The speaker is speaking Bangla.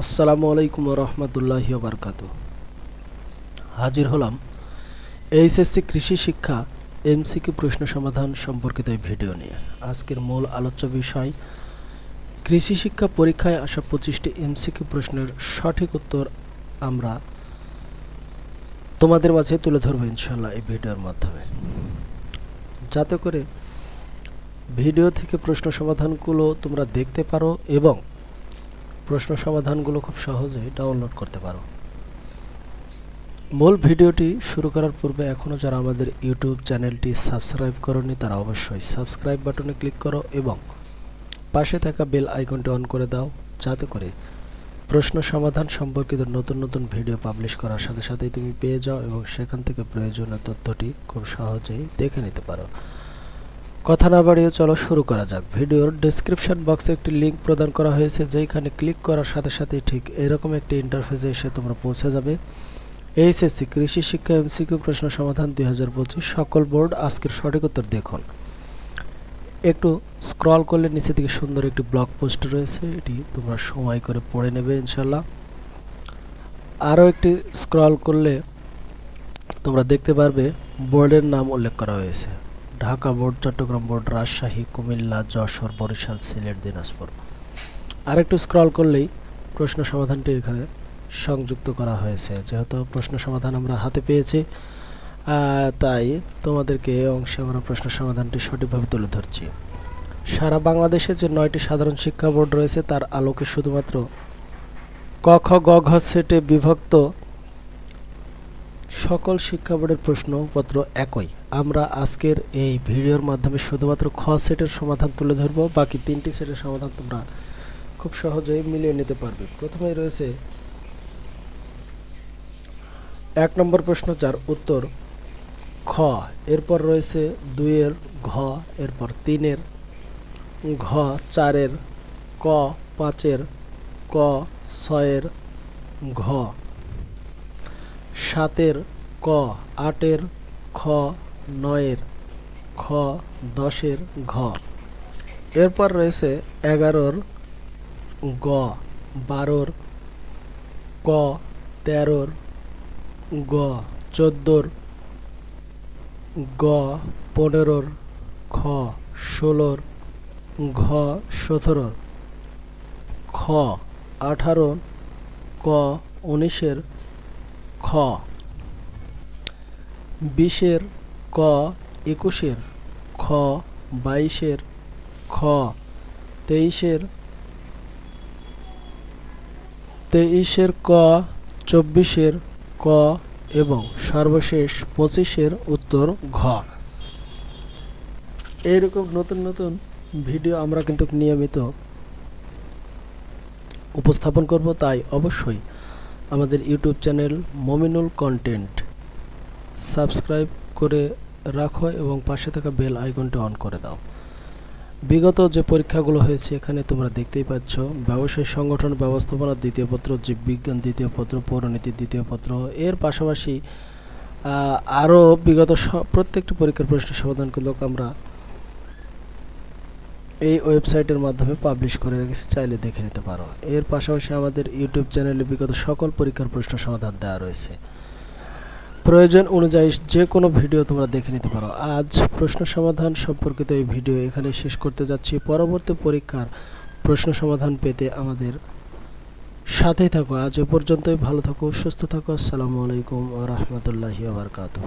আসসালামু আলাইকুম রহমতুল্লাহ বারকাত হাজির হলাম এইচএসসি কৃষি শিক্ষা এমসিকিউ প্রশ্ন সমাধান সম্পর্কিত এই ভিডিও নিয়ে। আজকের মূল আলোচ্য বিষয়, কৃষি শিক্ষা পরীক্ষায় আসা পঁচিশটি এমসিকিউ প্রশ্নের সঠিক উত্তর আমরা তোমাদের মাঝে তুলে ধরবো ইনশাল্লাহ এই ভিডিওর মাধ্যমে। যাতে করে ভিডিও থেকে প্রশ্ন সমাধানগুলো তোমরা দেখতে পারো এবং প্রশ্ন সমাধানগুলো খুব সহজেই ডাউনলোড করতে পারো। মূল ভিডিওটি শুরু করার পূর্বে এখনও যারা আমাদের ইউটিউব চ্যানেলটি সাবস্ক্রাইব করনি, তারা অবশ্যই সাবস্ক্রাইব বাটনে ক্লিক করো এবং পাশে থাকা বেল আইকনটি অন করে দাও, যাতে করে প্রশ্ন সমাধান সম্পর্কিত নতুন নতুন ভিডিও পাবলিশ করার সাথে সাথেই তুমি পেয়ে যাও এবং সেখান থেকে প্রয়োজনীয় তথ্যটি খুব সহজেই দেখে নিতে পারো। কথা না বাড়িয়ে চলো শুরু করা যাক। ভিডিওর ডেসক্রিপশন বক্সে একটি লিংক প্রদান করা হয়েছে যেখানে ক্লিক করার সাথে সাথে ঠিক এরকম একটি ইন্টারফেসে এসে তোমরা পৌঁছে যাবে। এইচএসসি, কৃষি শিক্ষা এমসিকিউ প্রশ্ন সমাধান দুই হাজার পঁচিশ, সকল বোর্ড আজকের সঠিক উত্তর দেখুন। একটু স্ক্রল করলে নিচে দিকে সুন্দর একটি ব্লগ পোস্ট রয়েছে, এটি তোমরা সময় করে পড়ে নেবে ইনশাল্লাহ আরও একটি স্ক্রল করলে তোমরা দেখতে পারবে বোর্ডের নাম উল্লেখ করা হয়েছে। ঢাকা বোর্ড চট্টগ্রাম বোর্ড রাজশাহী কুমিল্লা যশোর বরিশাল সিলেট দিনাজপুর আরেকটু স্ক্রল করলেই প্রশ্ন সমাধানটি এখানে সংযুক্ত করা হয়েছে যেহেতু প্রশ্ন সমাধান আমরা হাতে পেয়েছি তাই তোমাদেরকে অংশে আমরা প্রশ্ন সমাধানটি সঠিকভাবে তুলে ধরছি সারা বাংলাদেশে যে নয়টি সাধারণ শিক্ষা বোর্ড রয়েছে তার আলোকে শুধুমাত্র ক খ সেটে বিভক্ত সকল শিক্ষা বোর্ডের প্রশ্নপত্র একই। আমরা আজকের এই ভিডিওর মাধ্যমে শুধুমাত্র খ সেটের সমাধান তুলে ধরব, বাকি তিনটি সেটের সমাধান তোমরা খুব সহজেই মিলিয়ে নিতে পারবে। প্রথমেই রয়েছে এক নম্বর প্রশ্ন, যার উত্তর খ, এরপর রয়েছে দুইয়ের ঘ, এরপর তিনের ঘ, চারের ক, পাঁচের ক, ছয়ের ঘ। সাতের ক, আটের খ, নয়ের খ, দশের ঘ। এরপর রয়েছে এগারোর গ, বারোর ক, তেরোর গ, চোদ্দোর গ, পনেরোর খ, ষোলোর ঘ, সতেরোর খ, আঠারোর ক, উনিশের খ। বিশের ক, একুশের খ, বাইশের খ, তেইশের তেইশের ক, চব্বিশের ক এবং সর্বশেষ পঁচিশের উত্তর ঘ। এইরকম নতুন নতুন ভিডিও আমরা কিন্তু নিয়মিত উপস্থাপন করব, তাই অবশ্যই আমাদের YouTube channel Mominul content. Subscribe করে রাখো এবং পাশে থাকা বেল আইকনটি অন করে দাও। বিগত যে পরীক্ষাগুলো হয়েছে এখানে তোমরা দেখতেই পাচ্ছ, ব্যবসায় সংগঠন ব্যবস্থাপনা দ্বিতীয় পত্র জীববিজ্ঞান দ্বিতীয় পত্র পৌরনীতির দ্বিতীয় পত্র, এর পাশাপাশি আরও বিগত প্রত্যেকটি পরীক্ষার প্রশ্ন সমাধান কিন্তু আমরা এই ওয়েবসাইটের মাধ্যমে পাবলিশ করে রেখেছি, চাইলে দেখে নিতে পারো। এর পাশাপাশি আমাদের ইউটিউব চ্যানেলে বিগত সকল পরীক্ষার প্রশ্ন সমাধান দেওয়া রয়েছে। প্রয়োজন অনুযায়ী যে কোনো ভিডিও তোমরা দেখে নিতে পারো। আজ প্রশ্ন সমাধান সম্পর্কিত এই ভিডিও এখানে শেষ করতে যাচ্ছি। পরবর্তী পরীক্ষার প্রশ্ন সমাধান পেতে আমাদের সাথেই থাকো। আজ এ পর্যন্তই। ভালো থাকো, সুস্থ থাকো। আসসালামু আলাইকুম ও রহমতুল্লাহি আবরকাতু